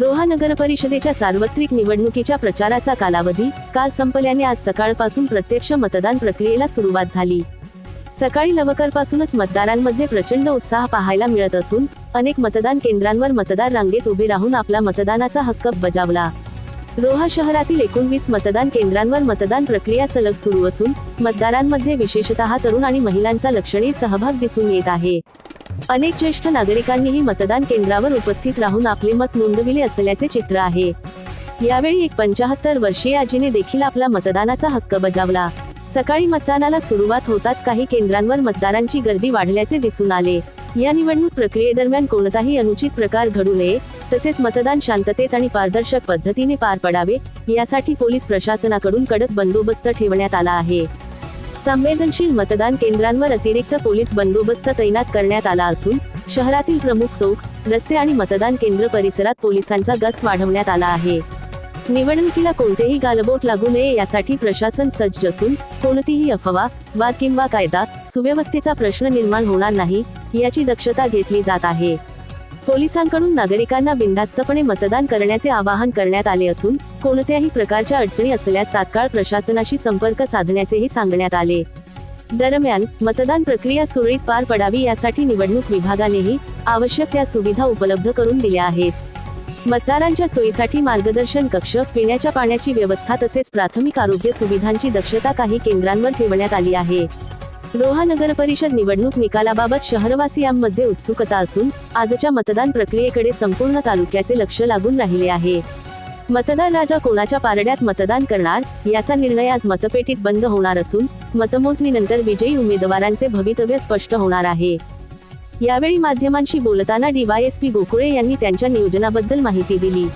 रोहा नगर परिषदेच्या सार्वत्रिक निवडणुकीच्या प्रचाराचा कालावधी काल संपल्याने आज सकाळपासून प्रत्यक्ष मतदान प्रक्रियेला सुरुवात झाली. सकाळी लवकरपासूनच मतदारांमध्ये प्रचंड उत्साह पाहायला मिळत असून अनेक मतदान केंद्रांवर मतदार रांगेत उभे राहून आपला मतदानाचा हक्क बजावला. रोहा शहरातील एकोणवीस मतदान केंद्रांवर मतदान प्रक्रिया सलग सुरू असून मतदारांमध्ये विशेषतः तरुण आणि महिलांचा लक्षणीय सहभाग दिसून येत आहे. अनेक ज्येष्ठ नागरिकांनीही मतदान केंद्रावर उपस्थित राहून आपले मत नोंदविले असल्याचे चित्र आहे. यावेळी एक पंचाहत्तर वर्षीय आजीने देखील आपला मतदानाचा हक्क बजावला. सकाळी मतदानाला सुरुवात होताच काही केंद्रांवर मतदारांची गर्दी वाढल्याचे दिसून आले. या निवडणूक प्रक्रियेदरम्यान कोणताही अनुचित प्रकार घडू नये तसेच मतदान शांततेत आणि पारदर्शक पद्धतीने पार पडावे यासाठी पोलीस प्रशासनाकडून कडक बंदोबस्त ठेवण्यात आला आहे. संवेदनशील मतदान केंद्रांवर अतिरिक्त पोलीस बंदोबस्त तैनात करण्यात आला असून शहरातील प्रमुख चौक रस्ते आणि मतदान केंद्र परिसरात पोलिसांचा गस्त वाढवण्यात आला आहे. निवडणुकीला कोणतेही गालबोट लागू नये यासाठी प्रशासन सज्ज असून कोणतीही अफवा वाद किंवा कायदा सुव्यवस्थेचा प्रश्न निर्माण होणार नाही याची दक्षता घेतली जात आहे. पोलिसांकडून नागरिकांना बिनधास्तपणे मतदान करण्याचे आवाहन करण्यात आले असून कोणत्याही प्रकारच्या अडचणी असल्यास तात्काळ प्रशासनाशी संपर्क साधण्याचेही सांगण्यात आले. दरम्यान मतदान प्रक्रिया सुरळीत पार पडावी यासाठी निवडणूक विभागानेही आवश्यक त्या सुविधा उपलब्ध करून दिल्या आहेत. मतदारांच्या सोयीसाठी मार्गदर्शन कक्ष पिण्याच्या पाण्याची व्यवस्था तसेच प्राथमिक आरोग्य सुविधांची दक्षता काही केंद्रांवर ठेवण्यात आली आहे. रोहा नगर परिषद निवडणूक निकालाबाबत शहरवासियांमध्ये उत्सुकता असून आजच्या मतदान प्रक्रियेकडे संपूर्ण तालुक्याचे लक्ष लागून राहिले आहे. मतदार राजा कोणाच्या पारड्यात मतदान करणार याचा निर्णय आज मतपेटीत बंद होणार असून मतमोजणीनंतर विजयी उमेदवारांचे भवितव्य स्पष्ट होणार आहे. यावेळी माध्यमांशी बोलताना डीवायएसपी गोकुळे यांनी त्यांच्या नियोजनाबद्दल माहिती दिली.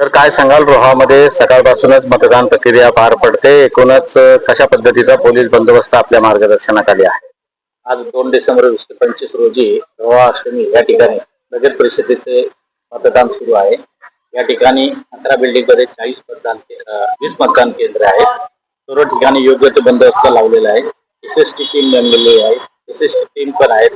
तर काय सांगाल रोहामध्ये? सकाळपासूनच मतदान प्रक्रिया पार पडते. एकूणच कशा पद्धतीचा पोलीस बंदोबस्त आपल्या मार्गदर्शनाखाली आहे? आज दोन डिसेंबर वीस पंचवीस रोजी रोहा अष्टमी या ठिकाणी नगर परिषदेचे मतदान सुरू आहे. या ठिकाणी अकरा बिल्डिंगमध्ये चाळीस मतदान के- वीस मतदान केंद्र आहेत. सर्व ठिकाणी योग्य ते बंदोबस्त लावलेला आहे. एस एस टी टीम नेमलेली आहे. एस एस टी टीम पण आहेत.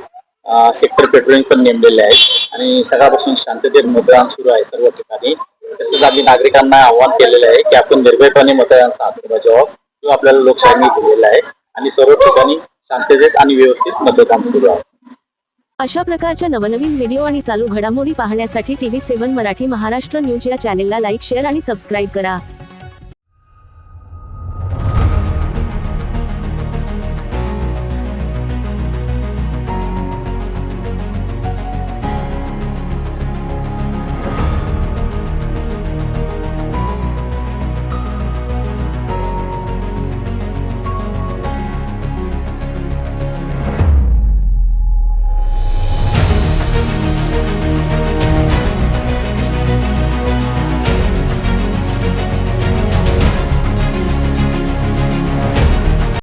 सेक्टर पेट्रोलिंग पण नेमलेले आहेत. आणि सकाळपासून शांततेत मतदान सुरू आहे सर्व ठिकाणी. तसेच आम्ही नागरिकांना आव्हान केलेलं आहे की आपण निर्भयपणे मतदानाचा हक्क बजावा जो आपल्याला लोकशाही दिलेला आहे आणि सर्व ठिकाणी शांततेत आणि व्यवस्थित मतदान सुरू आहे. अशा प्रकारच्या नवनवीन व्हिडिओ आणि चालू घडामोडी पाहण्यासाठी TV seven Marathi Maharashtra news या चॅनेलला लाईक शेअर आणि सबस्क्राईब करा.